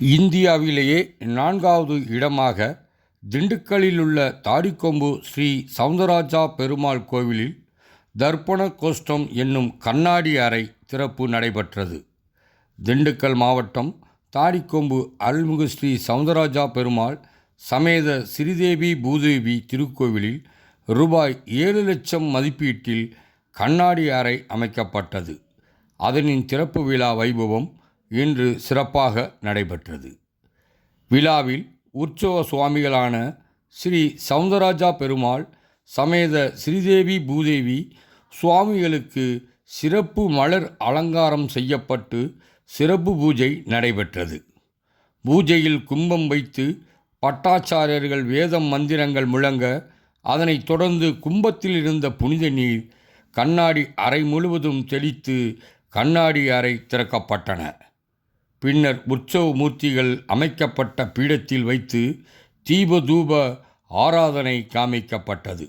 இந்தியாவிலேயே நான்காவது இடமாக திண்டுக்கல்லிலுள்ள தாடிக்கொம்பு ஸ்ரீ சவுந்தரராஜா பெருமாள் கோவிலில் தர்ப்பண கோஷ்டம் என்னும் கண்ணாடி அறை திறப்பு நடைபெற்றது. திண்டுக்கல் மாவட்டம் தாடிக்கொம்பு அருள்மிகு ஸ்ரீ சவுந்தரராஜா பெருமாள் சமேத ஸ்ரீதேவி பூதேவி திருக்கோவிலில் ரூபாய் ஏழு லட்சம் மதிப்பீட்டில் கண்ணாடி அறை அமைக்கப்பட்டது. அதனின் திறப்பு விழா வைபவம் இன்று சிறப்பாக நடைபெற்றது. விழாவில் உற்சவ சுவாமிகளான ஸ்ரீ சவுந்தரராஜா பெருமாள் சமேத ஸ்ரீதேவி பூதேவி சுவாமிகளுக்கு சிறப்பு மலர் அலங்காரம் செய்யப்பட்டு சிறப்பு பூஜை நடைபெற்றது. பூஜையில் கும்பம் வைத்து பட்டாச்சாரியர்கள் வேதம் மந்திரங்கள் முழங்க அதனைத் தொடர்ந்து கும்பத்தில் இருந்த புனித நீர் கண்ணாடி அறை முழுவதும் தெளித்து கண்ணாடி அறை திறக்கப்பட்டன. பின்னர் உற்சவ மூர்த்திகள் அமைக்கப்பட்ட பீடத்தில் வைத்து தீபதூப ஆராதனை காமிக்கப்பட்டது.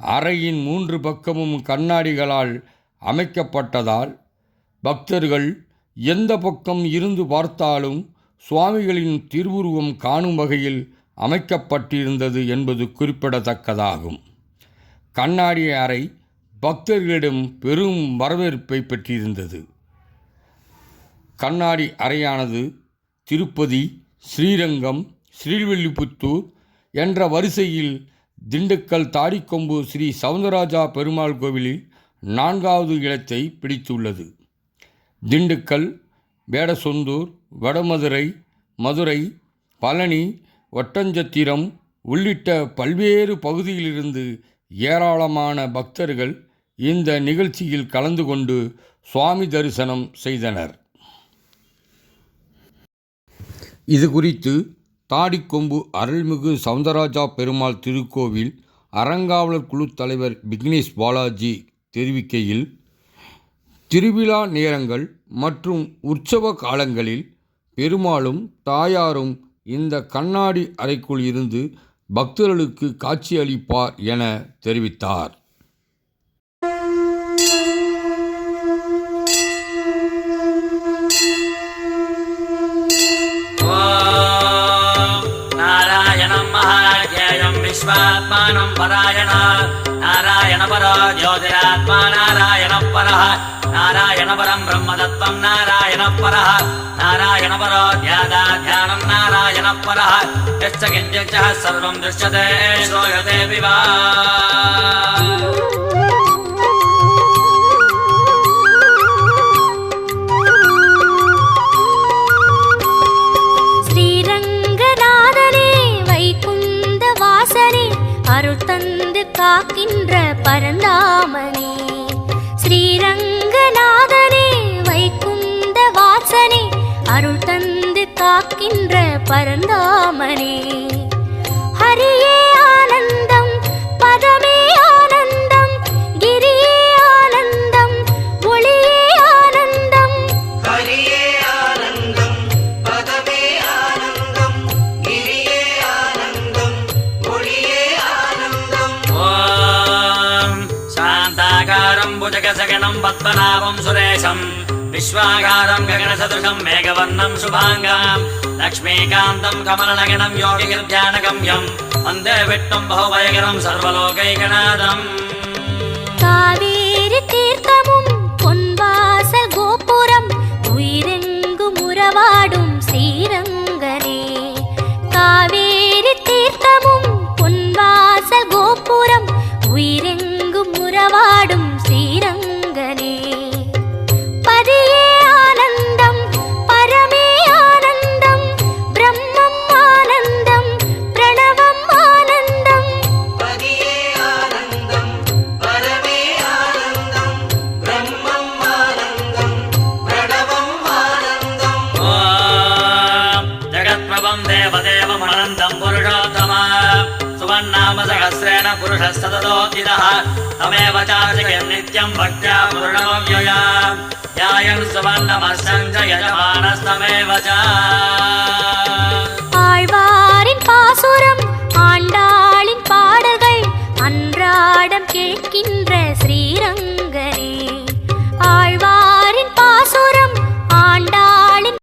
அறையின் மூன்று பக்கமும் கண்ணாடிகளால் அமைக்கப்பட்டதால் பக்தர்கள் எந்த பக்கம் இருந்து பார்த்தாலும் சுவாமிகளின் திருவுருவம் காணும் வகையில் அமைக்கப்பட்டிருந்தது என்பது குறிப்பிடத்தக்கதாகும். கண்ணாடி அறை பக்தர்களிடம் பெரும் வரவேற்பை பெற்றிருந்தது. கண்ணாடி அறையானது திருப்பதி ஸ்ரீரங்கம் ஸ்ரீவில்லிபுத்தூர் என்ற வரிசையில் திண்டுக்கல் தாடிக்கொம்பு ஸ்ரீ சவுந்தரராஜா பெருமாள் கோவிலில் நான்காவது இடத்தை பிடித்துள்ளது. திண்டுக்கல் வேடசொந்தூர் வடமதுரை மதுரை பழனி ஒட்டஞ்சத்திரம் உள்ளிட்ட பல்வேறு பகுதியிலிருந்து ஏராளமான பக்தர்கள் இந்த நிகழ்ச்சியில் கலந்து கொண்டு சுவாமி தரிசனம் செய்தனர். இது குறித்து தாடிக்கொம்பு அருள்மிகு சவுந்தரராஜா பெருமாள் திருக்கோவில் அறங்காவலர் குழு தலைவர் விக்னேஷ் பாலாஜி தெரிவிக்கையில் திருவிழா நேரங்கள் மற்றும் உற்சவ காலங்களில் பெருமாளும் தாயாரும் இந்த கண்ணாடி அறைக்குள் இருந்து பக்தர்களுக்கு காட்சியளிப்பார் என தெரிவித்தார். నారాయణాత్మానం పరాయణ నారాయణ పరో జ్యోతిరాత్మా నారాయణ పర నారాయణ పరం బ్రహ్మదత్వం నారాయణ పర నారాయణ పరో ధ్యాదా ధ్యానం నారాయణ పర యశ్చ సర్వం దృశ్యతే శ్రోయతే వివా அருள் தந்து காக்கின்ற பரந்தாமனே ஸ்ரீரங்கநாதனே வைக்குந்த வாசனே அருள் தந்து காக்கின்ற பரந்தாமனே. ஹரியே ஆனந்தம் பதமே शान्ताकारं भुजगसगणं पद्मनाभं सुरेशं विश्वाकारं गगनसदृशं मेघवर्णं शुभाङ्गां लक्ष्मीकान्तं कमलनगणं योगिगिर्ध्यानगम्यं वन्दे विष्णुं बहुभयकरं सर्वलोकैकनाथम् जगत्प्रभं देवदेवमनन्तं पुरुषोत्तम सुवन्नाम सहस्रेण पुरुषस्तततोदितः तमेव चार्चयन् नित्यं भक्त्या पूर्णमव्यया ध्यायन् सुवर्णमस्यं च यजमानस्तमेव च ஆழ்வாரின் பாசுரம் ஆண்டாளின் பாடல்கள் அன்றாடம் கேட்கின்ற